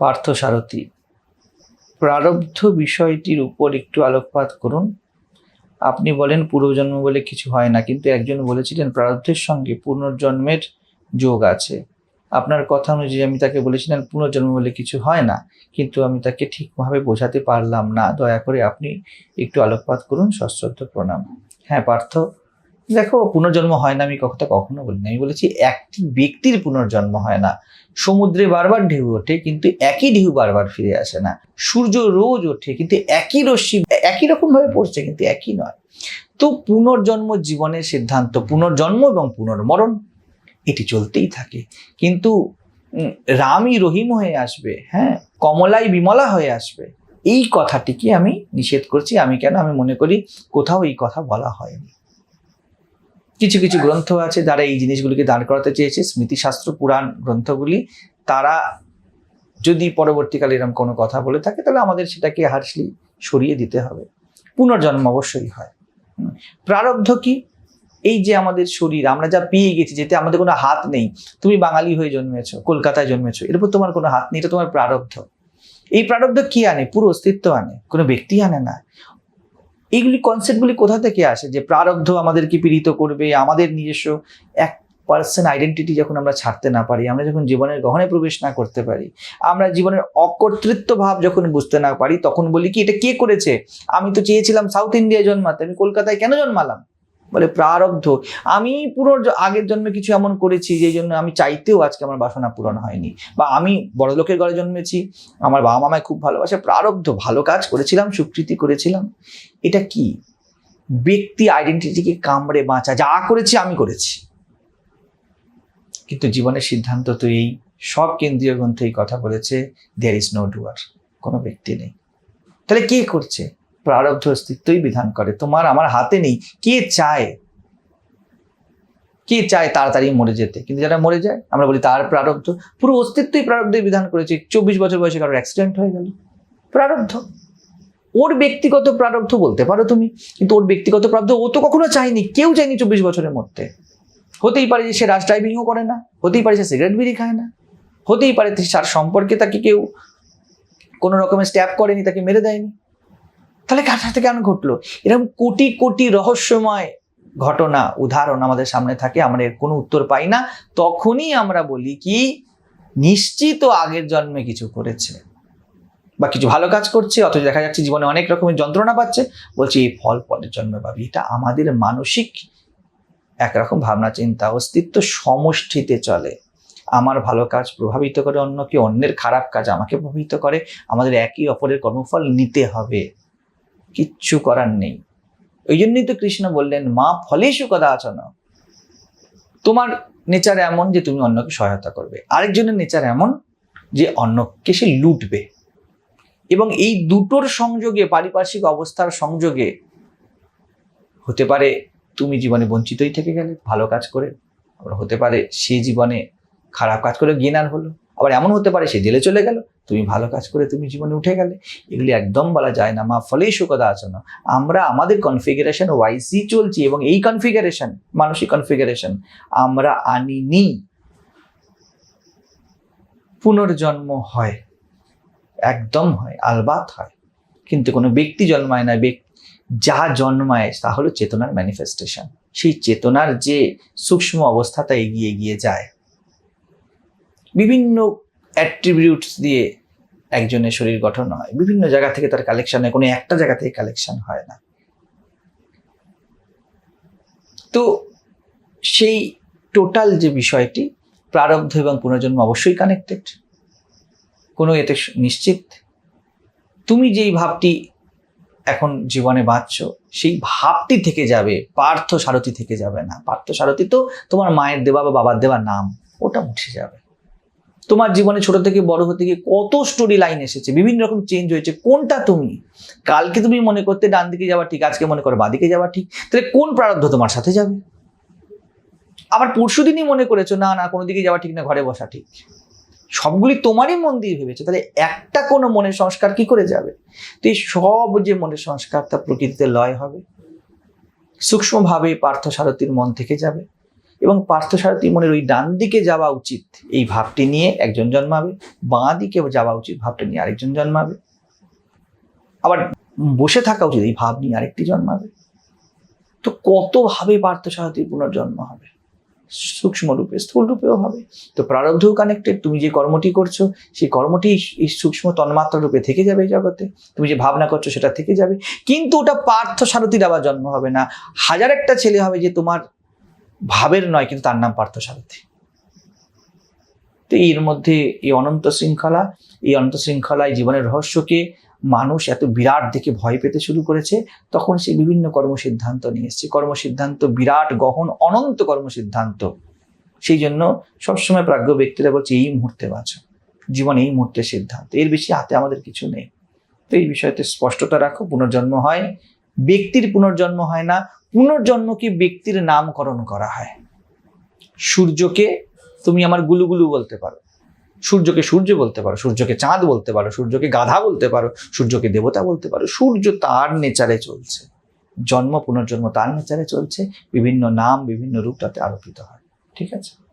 পার্থ সারথী প্রারব্ধ বিষয়টির উপর একটু আলোকপাত করুন। আপনি বলেন পূর্বজন্ম বলে কিছু হয় না, কিন্তু একজন বলেছিলেন প্রারব্ধের সঙ্গে পুনর্জন্মের যোগ আছে। আপনার কথা অনুযায়ী আমি তাকে বলেছিলেন পুনর্জন্ম বলে কিছু হয় না, কিন্তু আমি তাকে ঠিকভাবে বোঝাতে পারলাম না। দয়া করে আপনি একটু আলোকপাত করুন, সশ্রদ্ধ প্রণাম। হ্যাঁ পার্থ। দেখো, পুনর্জন্ম হয় না, আমি কথা কখনো বলিনি। আমি বলেছি, একটি ব্যক্তির পুনর্জন্ম হয় না। সমুদ্রে বারবার ঢেউ ওঠে, কিন্তু একই ঢেউ বারবার ফিরে আসে না। সূর্য রোজ ওঠে, কিন্তু একই রশ্মি, একই রকম ভাবে পড়ছে, কিন্তু একই নয়। তো পুনর্জন্ম জীবনের সিদ্ধান্ত, পুনর্জন্ম এবং পুনর্মরণ, এটি চলতেই থাকে। কিন্তু রামই রহিম হয়ে আসবে হ্যাঁ? কমলাই বিমলা হয়ে আসবে। এই কথাটিকে আমি নিষেধ করছি। আমি কেন, আমি মনে করি, কোথাও এই কথা বলা হয়নি। কিছু কিছু গ্রন্থ আছে যারা এই জিনিসগুলিকে দাঁড় করাতে চেয়েছে, স্মৃতিশাস্ত্র, পুরাণ গ্রন্থগুলি। তারা যদি পরবর্তীকালে এরকম কোনো কথা বলে থাকে, তাহলে আমাদের সেটাকে হার্সলি সরিয়ে দিতে হবে। পুনর্জন্ম অবশ্যই হয়। প্রারব্ধ কি? এই যে আমাদের শরীর, আমরা যা পেয়ে গেছি, যেতে আমাদের কোনো হাত নেই। তুমি বাঙালি হয়ে জন্মেছো, কলকাতায় জন্মেছো এর উপর তোমার কোনো হাত নেই, এটা তোমার প্রারব্ধ। এই প্রারব্ধ কি আনে? পুরো অস্তিত্ব আনে, কোনো ব্যক্তি আনে না। এইগুলি কনসেপ্টগুলি কোথা থেকে আসে? যে প্রারব্ধ আমাদেরকে পীড়িত করবে, আমাদের নিজস্ব এক পার্সন আইডেন্টিটি যখন আমরা ছাড়তে না পারি, আমরা যখন জীবনের গহনে প্রবেশ না করতে পারি, আমরা জীবনের অকর্তৃত্ব ভাব যখন বুঝতে না পারি, তখন বলি কি, এটা কে করেছে? আমি তো চেয়েছিলাম সাউথ ইন্ডিয়ায় জন্মাতে, আমি কলকাতায় কেন জন্মালাম? বলে প্রারব্ধ। আমি পুরো আগের জন্মে কিছু এমন করেছি যে জন্য আমি চাইতেও আজকে আমার বাসনা পূরণ হয়নি। বা আমি বড় লোকের ঘরে জন্মেছি, আমার বাবা মামায় খুব ভালোবাসে, প্রারব্ধ, ভালো কাজ করেছিলাম, সুকৃতি করেছিলাম। এটা কি? ব্যক্তি আইডেন্টিটিকে কামড়ে বাঁচা, যা করেছি আমি করেছি। কিন্তু জীবনের সিদ্ধান্ত তো এই, সব কেন্দ্রীয় গ্রন্থে এই কথা বলেছে দেয়ার ইজ নো ডুয়ার কোনো ব্যক্তি নেই। তাহলে কে করছে? প্রারব্ধ অস্তিত্বই বিধান করে। তোমার আমার হাতে নেই। কে চায়? কে চায় তাড়াতাড়ি মরে যেতে? কিন্তু যারা মরে যায়, আমরা বলি তার প্রারব্ধ। পুরো অস্তিত্বই প্রারব্ধই বিধান করেছে। চব্বিশ বছর বয়সে কারোর অ্যাক্সিডেন্ট হয়ে গেল। প্রারব্ধ। ওর ব্যক্তিগত প্রারব্ধ বলতে পারো তুমি। কিন্তু ওর ব্যক্তিগত প্রারব্ধ ও তো কখনো চায়নি। কেউ চায়নি চব্বিশ বছরের মধ্যে। হতেই পারে যে সে রাশ ড্রাইভিংও করে না। হতেই পারে সে সিগারেট বিড়ি খায় না। হতেই পারে তার সম্পর্কে তাকে কেউ কোনো রকমের স্ট্যাপ করেনি, তাকে মেরে দেয়নি। তাহলে কার কেন ঘটলো? এরকম কোটি কোটি রহস্যময় ঘটনা, উদাহরণ আমাদের সামনে থাকে, আমরা এর কোনো উত্তর পাই না। তখনই আমরা বলি কি, নিশ্চিত আগের জন্মে কিছু করেছে বা কিছু ভালো কাজ করছে, অথচ দেখা যাচ্ছে জীবনে অনেক রকমের যন্ত্রণা পাচ্ছে। বলছে, এই ফল পরের জন্মে পাবি এটা আমাদের মানসিক একরকম ভাবনা, চিন্তা, অস্তিত্ব সমষ্টিতে চলে। আমার ভালো কাজ প্রভাবিত করে অন্যকে, অন্যের খারাপ কাজ আমাকে প্রভাবিত করে। আমাদের একই অপরের কর্মফল নিতে হবে। কিচ্ছু করার নেই। ওই জন্যই তো কৃষ্ণ বললেন, মা, ফলেশু কদা আচন তোমার নেচার এমন যে তুমি অন্যকে সহায়তা করবে। আরেকজনের নেচার এমন যে অন্যকে সে লুটবে। এবং এই দুটোর সংযোগে, পারিপার্শ্বিক অবস্থার সংযোগে হতে পারে, তুমি জীবনে বঞ্চিতই থেকে গেলে, ভালো কাজ করে। আবার হতে পারে, সে জীবনে খারাপ কাজ করে জ্ঞান হলো। আবার এমন হতে পারে, সে জেলে চলে গেল। তুমি ভালো কাজ করে তুমি জীবনে উঠে গেলে, এগুলি একদম বলা যায় না। মা ফলেই সুকদা না আমরা আমাদের কনফিগারেশন ওয়াইসি চলছি এবং এই কনফিগারেশন মানসিক কনফিগারেশন আমরা আনিনি। পুনর্জন্ম হয়, একদম হয়, আলবাত হয়। কিন্তু কোনো ব্যক্তি জন্মায় না যা জন্মায়, তা হলো চেতনার ম্যানিফেস্টেশন সেই চেতনার যে সূক্ষ্ম অবস্থাটা এগিয়ে এগিয়ে যায়। বিভিন্ন অ্যাট্রিবিউটস দিয়ে একজনের শরীর গঠন হয়। বিভিন্ন জায়গা থেকে তার কালেকশন হয়, কোনো একটা জায়গা থেকে কালেকশন হয় না। তো সেই টোটাল যে বিষয়টি, প্রারব্ধ এবং পুনর্জন্ম অবশ্যই কানেক্টেড কোনো এতে নিশ্চিত? তুমি যেই ভাবটি এখন জীবনে বাঁচছ সেই ভাবটি থেকে যাবে, পার্থ সারথি থেকে যাবে না। পার্থ সারথি তো তোমার মায়ের দেওয়া বা বাবার দেওয়া নাম, ওটা মুছে যাবে। তোমার জীবনে ছোট থেকে বড় হতে গিয়ে কত স্টোরি লাইন এসেছে, বিভিন্ন রকম চেঞ্জ হয়েছে, কোনটা তুমি? কালকে তুমি মনে করতে ডান দিকে যাওয়া ঠিক, আজকে মনে করো বাদিকে যাওয়া ঠিক, তাহলে কোন প্রারব্ধ তোমার সাথে যাবে? আবার পরশু দিনই মনে করেছ, না না, কোনো দিকে যাওয়া ঠিক না, ঘরে বসা ঠিক। সবগুলি তোমারই মন দিয়ে ভেবেছে, তাহলে একটা কোনো মনের সংস্কার কি করে যাবে? তো এই সব যে মনের সংস্কার তা প্রকৃতিতে লয় হবে, সূক্ষ্মভাবে পার্থ সারথীর মন থেকে যাবে। এবং পার্থসারথী মনের ওই ডান দিকে যাওয়া উচিত এই ভাবটি নিয়ে একজন জন্মাবে, বাঁ দিকে যাওয়া উচিত ভাবটি নিয়ে আরেকজন জন্মাবে। আবার বসে থাকা উচিত এই ভাব নিয়ে আরেকটি জন্মাবে। তো কত ভাবে পার্থসারথীর পুনর্জন্ম হবে? সূক্ষ্ম রূপে, স্থূল রূপেও হবে। তো প্রারব্ধও কানেক্টেড তুমি যে কর্মটি করছ, সেই কর্মটি এই সূক্ষ্ম তন্মাত্রা রূপে থেকে যাবে এই জগতে। তুমি যে ভাবনা করছ সেটা থেকে যাবে। কিন্তু ওটা পার্থ সারথীর আবার জন্ম হবে না। হাজার একটা ছেলে হবে যে তোমার ভাবের নয়, কিন্তু তার নাম পার্থ সারথী। তো এর মধ্যে এই অনন্ত শৃঙ্খলা, এই অনন্ত শৃঙ্খলায় জীবনের রহস্যকে মানুষ এত বিরাট দেখে ভয় পেতে শুরু করেছে, তখন সে বিভিন্ন কর্মসিদ্ধান্ত নিয়ে এসছে। কর্মসিদ্ধান্ত, বিরাট গহন, অনন্ত কর্মসিদ্ধান্ত। সেই জন্য সবসময় প্রাজ্ঞ ব্যক্তিরা বলছে, এই মুহূর্তে বাঁচো। জীবন এই মুহূর্তে সিদ্ধান্ত। এর বেশি হাতে আমাদের কিছু নেই। তো এই বিষয়তে স্পষ্টতা রাখো, পুনর্জন্ম হয়। ব্যক্তির পুনর্জন্ম হয় না পুনর্জন্মকে ব্যক্তির নামকরণ করা হয়? সূর্যকে তুমি আমার গুলুগুলু বলতে পারো। সূর্যকে সূর্য বলতে পারো, সূর্যকে চাঁদ বলতে পারো, সূর্যকে গাধা বলতে পারো, সূর্যকে দেবতা বলতে পারো। সূর্য তার নেচারে চলছে। জন্ম, পুনর্জন্ম তার নেচারে চলছে। বিভিন্ন নাম, বিভিন্ন রূপ তাতে আরোপিত হয়। ঠিক আছে?